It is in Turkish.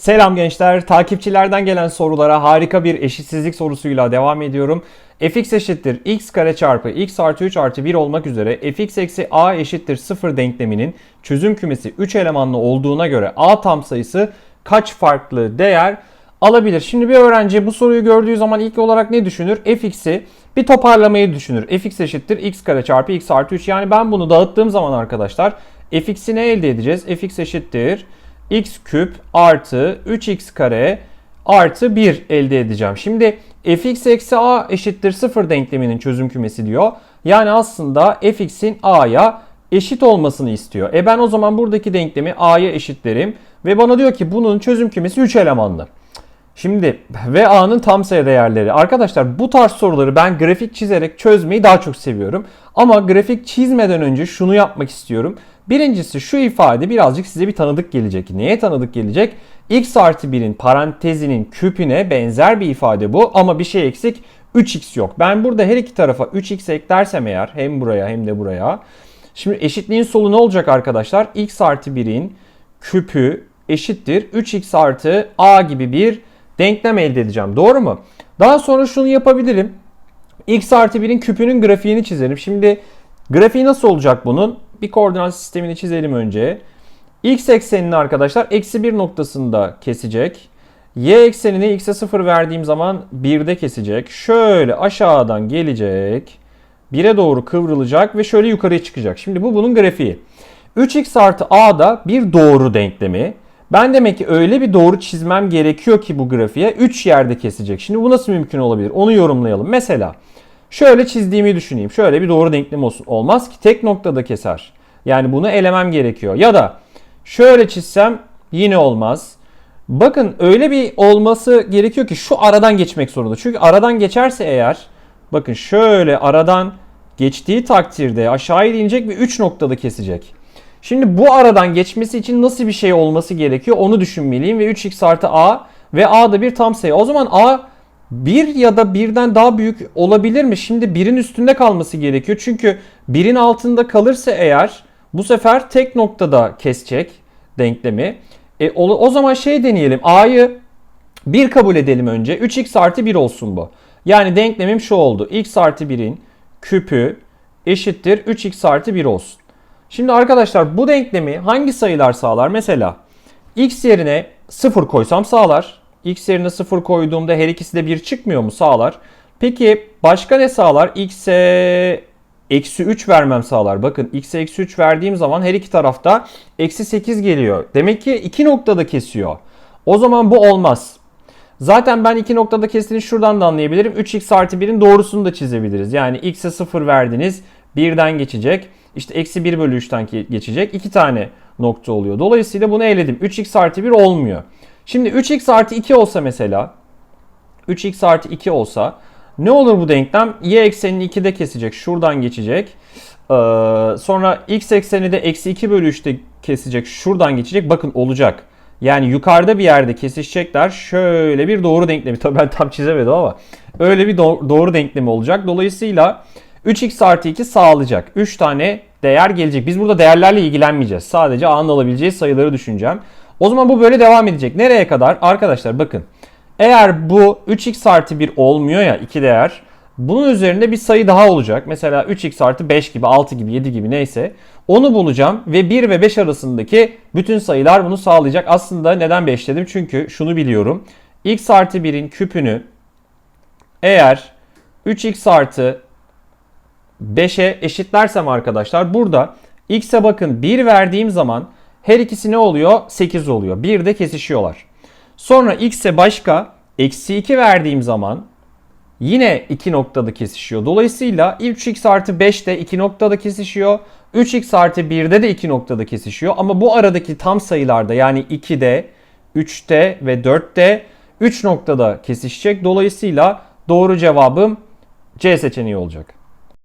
Selam gençler. Takipçilerden gelen sorulara harika bir eşitsizlik sorusuyla devam ediyorum. fx eşittir x kare çarpı x artı 3 artı 1 olmak üzere fx eksi a eşittir 0 denkleminin çözüm kümesi 3 elemanlı olduğuna göre a tam sayısı kaç farklı değer alabilir? Şimdi bir öğrenci bu soruyu gördüğü zaman ilk olarak ne düşünür? fx'i bir toparlamayı düşünür. fx eşittir x kare çarpı x artı 3. Yani ben bunu dağıttığım zaman arkadaşlar fx'i ne elde edeceğiz? fx eşittir x küp artı 3x kare artı 1 elde edeceğim. Şimdi fx eksi a eşittir 0 denkleminin çözüm kümesi diyor. Yani aslında fx'in a'ya eşit olmasını istiyor. E ben o zaman buradaki denklemi a'ya eşitlerim. Ve bana diyor ki bunun çözüm kümesi 3 elemanlı. Şimdi ve a'nın tam sayı değerleri. Arkadaşlar bu tarz soruları ben grafik çizerek çözmeyi daha çok seviyorum. Ama grafik çizmeden önce şunu yapmak istiyorum. Birincisi şu ifade birazcık size bir tanıdık gelecek. Neye tanıdık gelecek? x artı 1'in parantezinin küpüne benzer bir ifade bu ama bir şey eksik 3x yok. Ben burada her iki tarafa 3x eklersem eğer hem buraya hem de buraya. Şimdi eşitliğin solu ne olacak arkadaşlar? x artı 1'in küpü eşittir 3x artı a gibi bir denklem elde edeceğim. Doğru mu? Daha sonra şunu yapabilirim. x artı 1'in küpünün grafiğini çizelim. Şimdi grafiği nasıl olacak bunun? Bir koordinat sistemini çizelim önce. X eksenini arkadaşlar eksi 1 noktasında kesecek. Y eksenini x'e 0 verdiğim zaman 1'de kesecek. Şöyle aşağıdan gelecek. 1'e doğru kıvrılacak ve şöyle yukarıya çıkacak. Şimdi bu bunun grafiği. 3x artı a da bir doğru denklemi. Ben demek ki öyle bir doğru çizmem gerekiyor ki bu grafiğe 3 yerde kesecek. Şimdi bu nasıl mümkün olabilir? Onu yorumlayalım. Mesela şöyle çizdiğimi düşüneyim. Şöyle bir doğru denklem olsun. Olmaz ki tek noktada keser. Yani bunu elemem gerekiyor. Ya da şöyle çizsem yine olmaz. Bakın öyle bir olması gerekiyor ki şu aradan geçmek zorunda. Çünkü aradan geçerse eğer bakın şöyle aradan geçtiği takdirde aşağıya inecek ve 3 noktada kesecek. Şimdi bu aradan geçmesi için nasıl bir şey olması gerekiyor onu düşünmeliyim ve 3x artı a ve a da bir tam sayı. O zaman a 1 ya da 1'den daha büyük olabilir mi? Şimdi 1'in üstünde kalması gerekiyor. Çünkü 1'in altında kalırsa eğer bu sefer tek noktada kesecek denklemi. E, o, o zaman şey deneyelim. A'yı 1 kabul edelim önce. 3x artı 1 olsun bu. Yani denklemim şu oldu. x artı 1'in küpü eşittir 3x artı 1 olsun. Şimdi arkadaşlar bu denklemi hangi sayılar sağlar? Mesela x yerine 0 koysam sağlar. X yerine 0 koyduğumda her ikisi de 1 çıkmıyor mu? Sağlar. Peki başka ne sağlar? x'e eksi 3 vermem sağlar. Bakın x'e eksi 3 verdiğim zaman her iki tarafta eksi 8 geliyor. Demek ki iki noktada kesiyor. O zaman bu olmaz. Zaten ben iki noktada kestiğini şuradan da anlayabilirim. 3x artı 1'in doğrusunu da çizebiliriz. Yani x'e 0 verdiniz. 1'den geçecek. İşte eksi 1 bölü 3'ten geçecek. 2 tane nokta oluyor. Dolayısıyla bunu eledim. 3x artı 1 olmuyor. Şimdi 3x artı 2 olsa mesela 3x artı 2 olsa ne olur bu denklem? Y eksenini 2'de kesecek. Şuradan geçecek. Ee, sonra x ekseni de eksi 2 bölü 3'te kesecek. Şuradan geçecek. Bakın olacak. Yani yukarıda bir yerde kesişecekler. Şöyle bir doğru denklemi. Tabii ben tam çizemedim ama. Öyle bir doğru denklemi olacak. Dolayısıyla 3x artı 2 sağlayacak. 3 tane değer gelecek. Biz burada değerlerle ilgilenmeyeceğiz. Sadece a'nın alabileceği sayıları düşüneceğim. O zaman bu böyle devam edecek. Nereye kadar? Arkadaşlar bakın. Eğer bu 3x artı 1 olmuyor ya iki değer. Bunun üzerinde bir sayı daha olacak. Mesela 3x artı 5 gibi 6 gibi 7 gibi neyse. Onu bulacağım ve 1 ve 5 arasındaki bütün sayılar bunu sağlayacak. Aslında neden 5 dedim? Çünkü şunu biliyorum. x artı 1'in küpünü eğer 3x artı 5'e eşitlersem arkadaşlar burada x'e bakın 1 verdiğim zaman her ikisi ne oluyor? 8 oluyor. 1 de kesişiyorlar. Sonra x'e başka eksi 2 verdiğim zaman yine 2 noktada kesişiyor. Dolayısıyla 3x artı 5 de 2 noktada kesişiyor. 3x artı 1'de de 2 noktada kesişiyor. Ama bu aradaki tam sayılarda yani 2'de, 3'te ve 4'te 3 noktada kesişecek. Dolayısıyla doğru cevabım C seçeneği olacak.